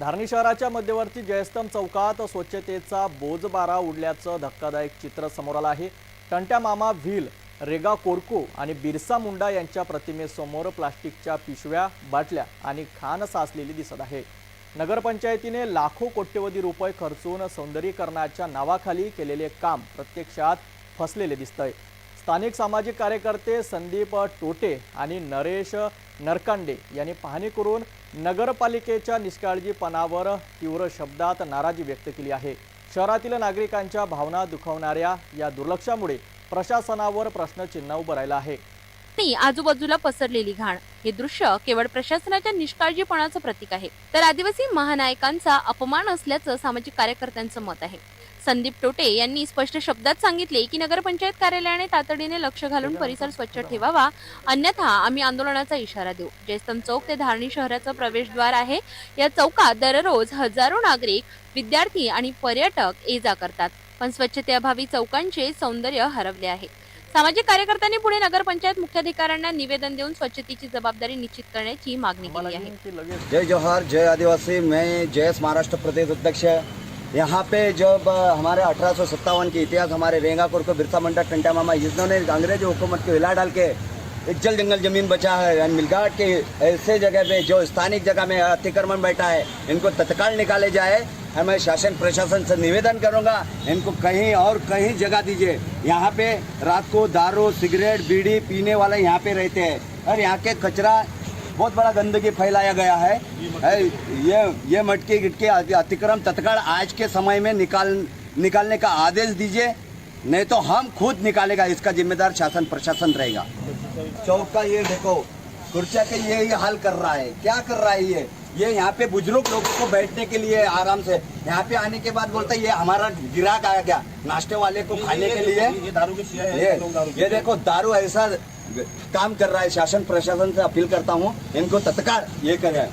धारणी शहराच्या मध्यवर्ती जयस्तंभ चौकात स्वच्छतेचा बोजबारा उडल्याचं धक्कादायक चित्र समोर आलं आहे. टंट्या मामा व्हील रेगा कोरको आणि बिरसा मुंडा यांच्या प्रतिमेसमोर प्लास्टिकच्या पिशव्या बाटल्या आणि खाण साचलेली दिसत आहे. नगरपंचायतीने लाखो कोट्यवधी रुपये खर्चून सौंदर्यीकरणाच्या नावाखाली केलेले काम प्रत्यक्षात फसलेले दिसतंय. स्थानिक सामाजिक कार्यकर्ते संदीप टोटे आणि नरेश नरकांडे यांनी पाहणी करून नगरपालिकेच्या निष्काळजीपणावर तीव्र शब्दात नाराजी व्यक्त केली आहे. शहरातील नागरिकांच्या भावना दुखवणाऱ्या या दुर्लक्षामुळे प्रशासनावर प्रश्नचिन्ह उभं राहिलं आहे. आणि आजूबाजूला पसरलेली घाण. हे दृश्य केवळ प्रशासनाच्या निष्काळजीपणाचं प्रतीक आहे. तर आदिवासी महानायकांचा अपमान असल्याचं सामाजिक कार्यकर्त्यांचं मत आहे. संदीप टोटे यांनी स्पष्ट शब्दात सांगितले की नगरपंचायत कार्यालयाने तातडीने लक्ष घालून परिसर स्वच्छ ठेवावा. अन्यथा आम्ही आंदोलनाचा इशारा देऊ. जयस्तंभ चौक ते धारणी शहराचं प्रवेशद्वार आहे. या चौकात दररोज हजारो नागरिक विद्यार्थी आणि पर्यटक ये जा करतात. पण स्वच्छतेअभावी चौकांचे सौंदर्य हरवले आहे. सामाजिक कार्यकर्त्यांनी पुढे नगरपंचायत मुख्याधिकाऱ्यांना निवेदन देऊन स्वच्छतेची जबाबदारी निश्चित करण्याची मागणी केली आहे. जय जोहार जय आदिवासी मैं जयस महाराष्ट्र प्रदेश अध्यक्ष है। यहाँ पे जब हमारे अठारह के इतिहास हमारे रेंगापुर को बिरसा मंडा टंटा मामा इन्होंने अंग्रेजी हुकूमत को हिला डाल के एक जल जंगल जमीन बचा है मिलगाट के ऐसे जगह पे जो स्थानिक जगह में अतिक्रमण बैठा है इनको तत्काल निकाले जाए। और मैं शासन प्रशासन से निवेदन करूँगा इनको कहीं और कहीं जगह दीजिए। यहाँ पे रात को दारू सिगरेट बीड़ी पीने वाले यहाँ पे रहते हैं। और यहाँ के कचरा बहुत बड़ा गंदगी फैलाया गया है। है, ये ये मटके गिटके अतिक्रम तत्काल आज के समय में निकाल निकालने का आदेश दीजिए। नहीं तो हम खुद निकालेगा इसका जिम्मेदार शासन प्रशासन रहेगा। चौक का ये देखो कुर्चा के ये ही हाल कर रहा है। क्या कर रहा है ये? ये यहाँ पे बुजुर्ग लोगों को बैठने के लिए आराम से। यहाँ पे आने के बाद बोलता है ये हमारा गिराक आया क्या? नाश्ते वाले को खाने के लिए? ये दारू की सिया है ये लोग दारू ये देखो दारू ऐसा काम कर रहा है शासन प्रशासन से अपील करता हूँ इनको तत्काल ये करें।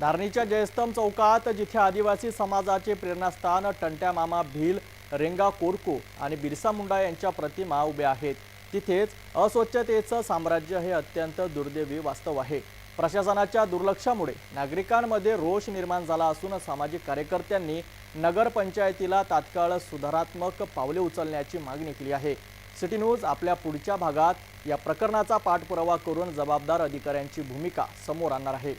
धारणीच्या जयस्तंभ चौकात जिथे आदिवासी समाजाचे प्रेरणास्थान टंट्या मामा भील रेंगा कोरको आणि बिरसा मुंडा यांच्या प्रतिमा उभ्या आहेत. तिथेच अस्वच्छतेचं साम्राज्य हे अत्यंत दुर्दैवी वास्तव आहे. प्रशासनाच्या दुर्लक्षामुळे नागरिकांमध्ये रोष निर्माण झाला असून सामाजिक कार्यकर्त्यांनी नगरपंचायतीला तात्काळ सुधारात्मक पावले उचलण्याची मागणी केली आहे. सिटी न्यूज आपल्या पुढच्या भागात या प्रकरणाचा पाठपुरावा करून जबाबदार अधिकाऱ्यांची भूमिका समोर आणणार आहे.